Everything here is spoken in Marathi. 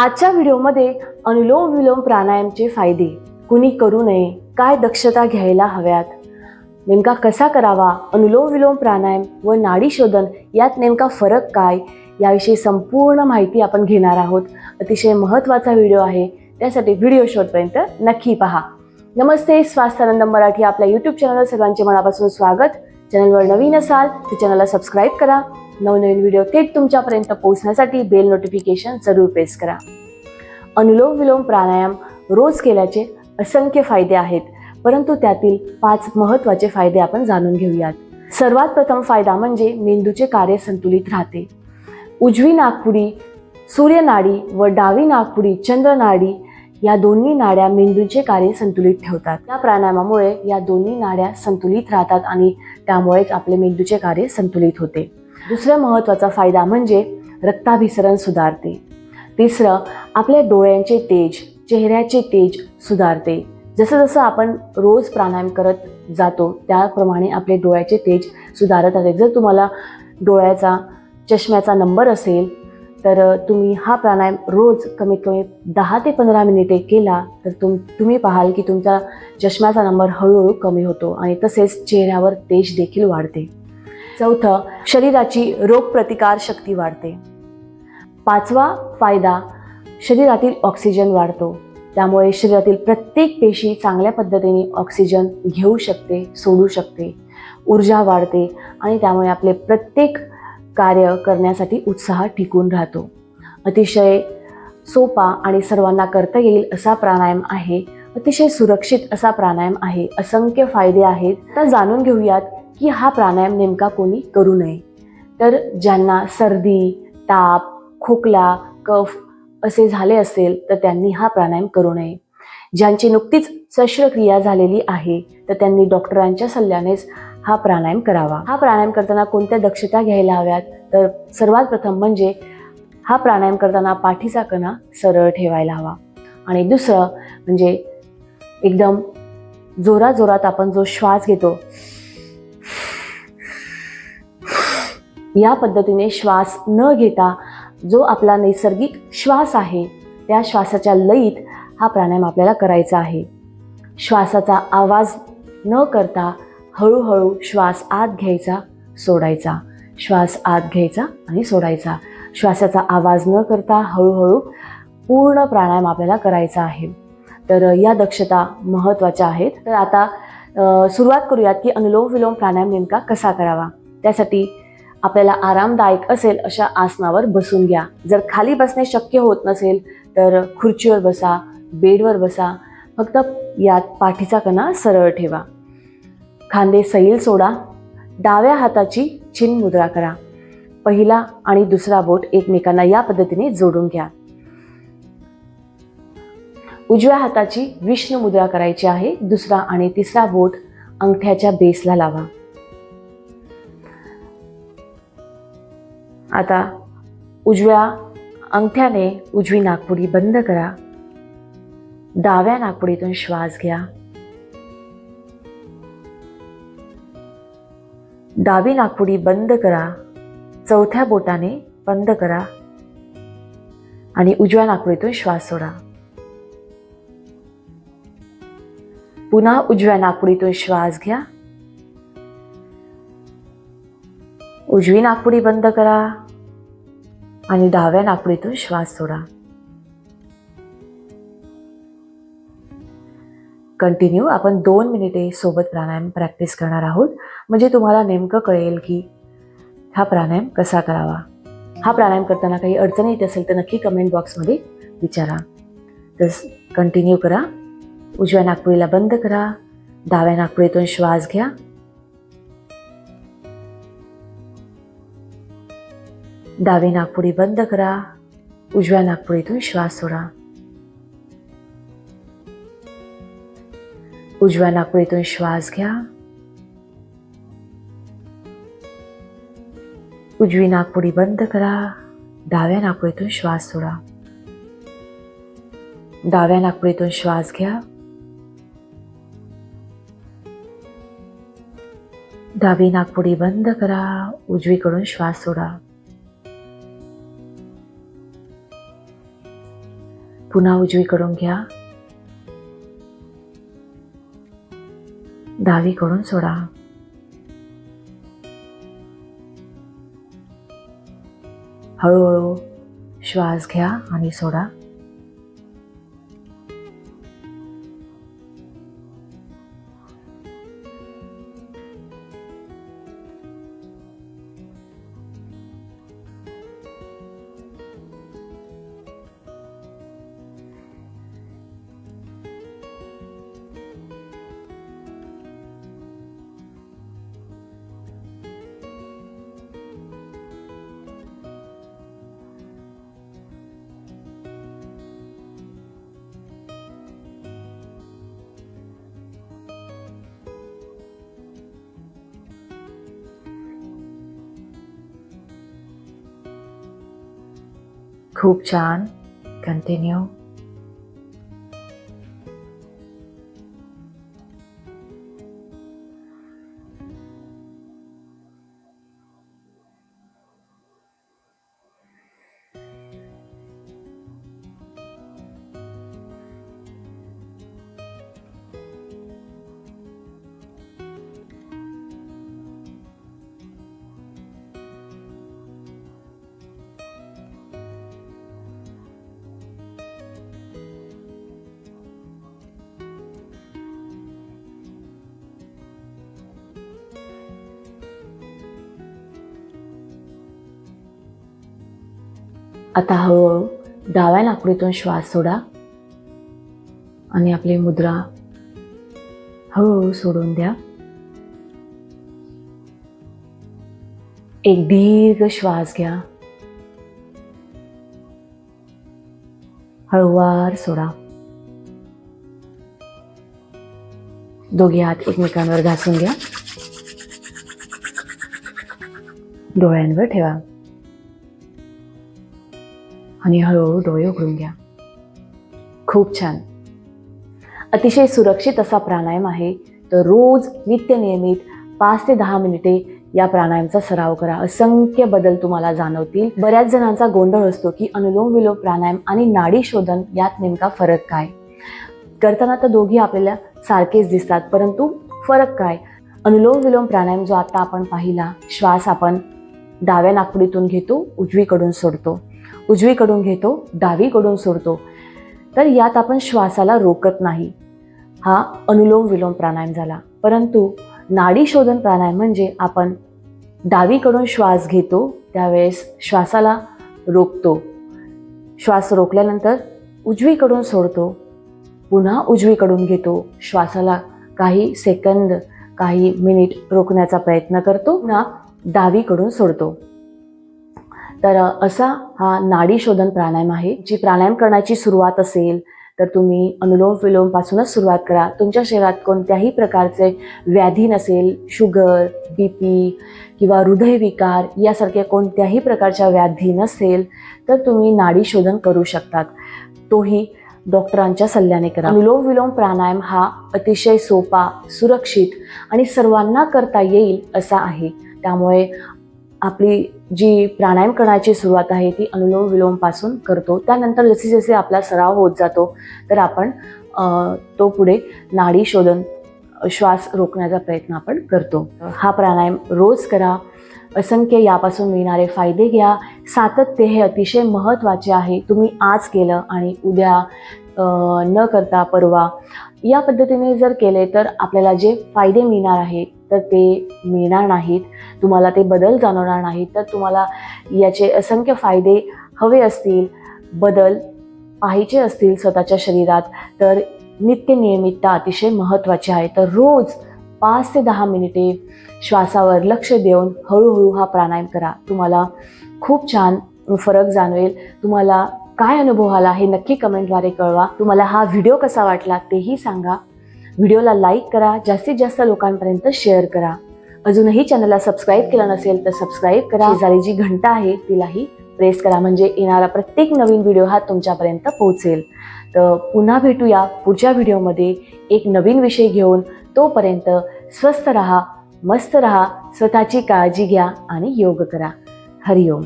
आजच्या व्हिडिओमध्ये अनुलोम विलोम प्राणायामचे फायदे. कुणी करू नये काय दक्षता घ्यायला हव्यात? नेमका कसा करावा? अनुलोम विलोम प्राणायाम व नाडी शोधन यात नेमका फरक काय? याविषयी संपूर्ण माहिती आपण घेणार आहोत. अतिशय महत्त्वाचा व्हिडिओ आहे. त्यासाठी व्हिडिओ शोधपर्यंत नक्की पहा. नमस्ते स्वास्थ्यानंद मराठी आपल्या यूट्यूब चॅनलवर सर्वांचे मनापासून स्वागत. चॅनलवर नवीन असाल तर चॅनलला सबस्क्राईब करा. नवनवीन व्हिडिओ थेट तुमच्यापर्यंत पोहोचण्यासाठी बेल नोटिफिकेशन जरूर प्रेस करा. अनुलोम विलोम प्राणायाम रोज केल्याचे असंख्य फायदे आहेत परंतु त्यातील पाच महत्त्वाचे फायदे आपण जाणून घेऊयात. सर्वात प्रथम फायदा म्हणजे मेंदूचे कार्य संतुलित राहते. उजवी नागपुडी सूर्यनाडी व डावी नागपुडी चंद्रनाडी या दोन्ही नाड्या मेंदूचे कार्य संतुलित ठेवतात. या प्राणायामामुळे या दोन्ही नाड्या संतुलित राहतात आणि त्यामुळेच आपले मेंदूचे कार्य संतुलित होते. दुसरा महत्त्वाचा फायदा म्हणजे रक्ताभिसरण सुधारते. तिसरं आपल्या डोळ्यांचे तेज चेहऱ्याचे तेज सुधारते. जसं जसं आपण रोज प्राणायाम करत जातो त्याप्रमाणे आपले डोळ्याचे तेज सुधारत आहे जर तुम्हाला डोळ्याचा चष्म्याचा नंबर असेल तर तुम्ही हा प्राणायाम रोज कमीत कमी दहा ते पंधरा मिनिटे केला तर तुम तुम्ही पाहाल की तुमचा चष्म्याचा नंबर हळूहळू कमी होतो आणि तसेच चेहऱ्यावर तेज देखील वाढते. चौथं शरीराची रोगप्रतिकार शक्ती वाढते. पाचवा फायदा शरीरातील ऑक्सिजन वाढतो. त्यामुळे शरीरातील प्रत्येक पेशी चांगल्या पद्धतीने ऑक्सिजन घेऊ शकते सोडू शकते. ऊर्जा वाढते आणि त्यामुळे आपले प्रत्येक कार्य करण्यासाठी उत्साह टिकून राहतो. अतिशय सोपा आणि सर्वांना करता येईल असा प्राणायाम आहे. अतिशय सुरक्षित असा प्राणायाम आहे. असंख्य फायदे आहेत. तर जाणून घेऊयात की हा प्राणायाम नेमका कोणी करू नये. तर ज्यांना सर्दी ताप खोकला कफ असे झाले असेल तर त्यांनी हा प्राणायाम करू नये. ज्यांची नुकतीच शस्त्रक्रिया झालेली आहे तर त्यांनी डॉक्टरांच्या सल्ल्यानेच हा प्राणायाम करावा. हा प्राणायाम करताना कोणत्या दक्षता घ्यायला हव्यात? तर सर्वात प्रथम म्हणजे हा प्राणायाम करताना पाठीचा कणा सरळ ठेवायला हवा. आणि दुसरं म्हणजे एकदम जोराजोरात जोरात आपण जो श्वास घेतो या पद्धतीने श्वास न घेता जो आपला नैसर्गिक श्वास आहे त्या श्वासाच्या लयीत हा प्राणायाम आपल्याला करायचा आहे. श्वासाचा आवाज न करता हळूहळू श्वास आत घ्यायचा सोडायचा. श्वास आत घ्यायचा आणि सोडायचा. श्वासाचा आवाज न करता हळूहळू पूर्ण प्राणायाम आपल्याला करायचा आहे. तर या दक्षता महत्त्वाच्या आहेत. तर आता सुरुवात करूयात की अनुलोम विलोम प्राणायाम नेमका कसा करावा? त्यासाठी आपल्याला आरामदायक असेल अशा आसनावर बसून घ्या. जर खाली बसणे शक्य होत नसेल तर खुर्चीवर बसा बेडवर बसा. फक्त यात पाठीचा कणा सरळ ठेवा. खांदे सैल सोडा. डाव्या हाताची चिन मुद्रा करा. पहिला आणि दुसरा बोट एकमेकांना या पद्धतीने जोडून घ्या. उजव्या हाताची विष्णू मुद्रा करायची आहे. दुसरा आणि तिसरा बोट अंगठ्याच्या बेसला लावा. आता उजव्या अंगठ्याने उजवी नागपुडी बंद करा. डाव्या नागपुडीतून श्वास घ्या. डावी नागपुडी बंद करा. चौथ्या बोटाने बंद करा. आणि उजव्या नागपुडीतून श्वास सोडा. पुन्हा उजव्या नागपुडीतून श्वास घ्या. उजवी नाकपुडी बंद करा आणि डाव्या नाकपुडीतून श्वास सोडा. कंटिन्यू आपण दोन मिनिटे सोबत प्राणायाम प्रॅक्टिस करणार आहोत. म्हणजे तुम्हाला नेमकं कळेल की हा प्राणायाम कसा करावा. हा प्राणायाम करताना काही अडचण येत असेल तर नक्की कमेंट बॉक्समध्ये विचारा. तर कंटिन्यू करा. उजव्या नागपुरीला बंद करा. डाव्या नागपुरीतून श्वास घ्या. डावी नागपुडी बंद करा. उजव्या नागपुडीतून श्वास सोडा. उजव्या नागपुडीतून श्वास घ्या. उजवी नागपुडी बंद करा. डाव्या नागपुडीतून श्वास सोडा. डाव्या नागपुडीतून श्वास घ्या. डावी नागपुडी बंद करा. उजवीकडून श्वास सोडा. पुन्हा उजवीकडून घ्या. डावीकडून सोडा. हळूहळू श्वास घ्या आणि सोडा. खूप छान. कंटिन्यू आता हळूहळू डाव्या नाकडीतून श्वास सोडा आणि आपली मुद्रा हळूहळू सोडून द्या. एक दीर्घ श्वास घ्या. हळूवार सोडा. दोघे हात एकमेकांवर घासून घ्या. डोळ्यांवर ठेवा. आणि हळूहळू डोळे उघडून घ्या. खूप छान. अतिशय सुरक्षित असा प्राणायाम आहे तर रोज नित्यनियमित पाच ते दहा मिनिटे या प्राणायामचा सराव करा. असंख्य बदल तुम्हाला जाणवतील. बऱ्याच जणांचा गोंधळ असतो की अनुलोम विलोम प्राणायाम आणि नाडी शोधन यात नेमका फरक काय? करताना तर दोघी आपल्याला सारखेच दिसतात परंतु फरक काय? अनुलोम विलोम प्राणायाम जो आता आपण पाहिला श्वास आपण डाव्या नाकपुडीतून घेतो उजवीकडून सोडतो. उजवीकडून घेतो डावीकडून सोडतो. तर यात आपण श्वासाला रोकत नाही. हा अनुलोम विलोम प्राणायाम झाला. परंतु नाडी शोधन प्राणायाम म्हणजे आपण डावीकडून श्वास घेतो त्यावेळेस श्वासाला रोखतो श्वास रोखल्यानंतर उजवीकडून सोडतो पुन्हा उजवीकडून घेतो. श्वासाला काही सेकंद काही मिनिट रोखण्याचा प्रयत्न करतो पुन्हा डावीकडून सोडतो. तर असा हा नाडी शोधन प्राणायाम आहे जी प्राणायाम करण्याची सुरुवात असेल तर तुम्ही अनुलोम विलोमपासूनच सुरुवात करा. तुमच्या शरीरात कोणत्याही प्रकारचे व्याधी नसेल शुगर बी पी किंवा हृदयविकार यासारख्या कोणत्याही प्रकारच्या व्याधी नसेल तर तुम्ही नाडी शोधन करू शकतात. तोही डॉक्टरांच्या सल्ल्याने करा. अनुलोम विलोम प्राणायाम हा अतिशय सोपा सुरक्षित आणि सर्वांना करता येईल असा आहे. त्यामुळे आपली जी प्राणायाम करण्याची सुरुवात आहे ती अनुलोम विलोमपासून करतो. त्यानंतर जसे जसे आपला सराव होत जातो तर आपण तो पुढे नाडी शोधन श्वास रोखण्याचा प्रयत्न आपण करतो. हा प्राणायाम रोज करा. असंख्य यापासून मिळणारे फायदे घ्या. सातत्य हे अतिशय महत्त्वाचे आहे. तुम्ही आज केलं आणि उद्या न करता परवा. या पद्धतीने जर केले तर आपल्याला जे फायदे मिळणार आहेत तर ते मिळणार नाहीत. तुम्हाला ते बदल जाणवणार नाहीत तर तुम्हाला याचे असंख्य फायदे हवे असतील बदल पाहिजे असतील स्वतःच्या शरीरात. तर नित्य नियमितता अतिशय महत्त्वाची आहे. तर रोज पाच ते दहा मिनिटे श्वासावर लक्ष देऊन हळूहळू हा प्राणायाम करा. तुम्हाला खूप छान फरक जाणवेल. तुम्हाला काय अनुभव आला हे नक्की कमेंटद्वारे कळवा. तुम्हाला हा व्हिडिओ कसा वाटला तेही सांगा. व्हिडिओला लाईक करा. जास्तीत जास्त लोकांपर्यंत शेअर करा. अजूनही चॅनलला सबस्क्राईब केला नसेल तर सबस्क्राईब करा. शेजारी जी घंटा आहे तिलाही प्रेस करा. म्हणजे येणारा प्रत्येक नवीन व्हिडिओ हा तुमच्यापर्यंत पोहोचेल. तर पुन्हा भेटूया पुढच्या व्हिडिओमध्ये एक नवीन विषय घेऊन तोपर्यंत स्वस्थ रहा मस्त रहा स्वतःची काळजी घ्या आणि योग करा. हरिओम.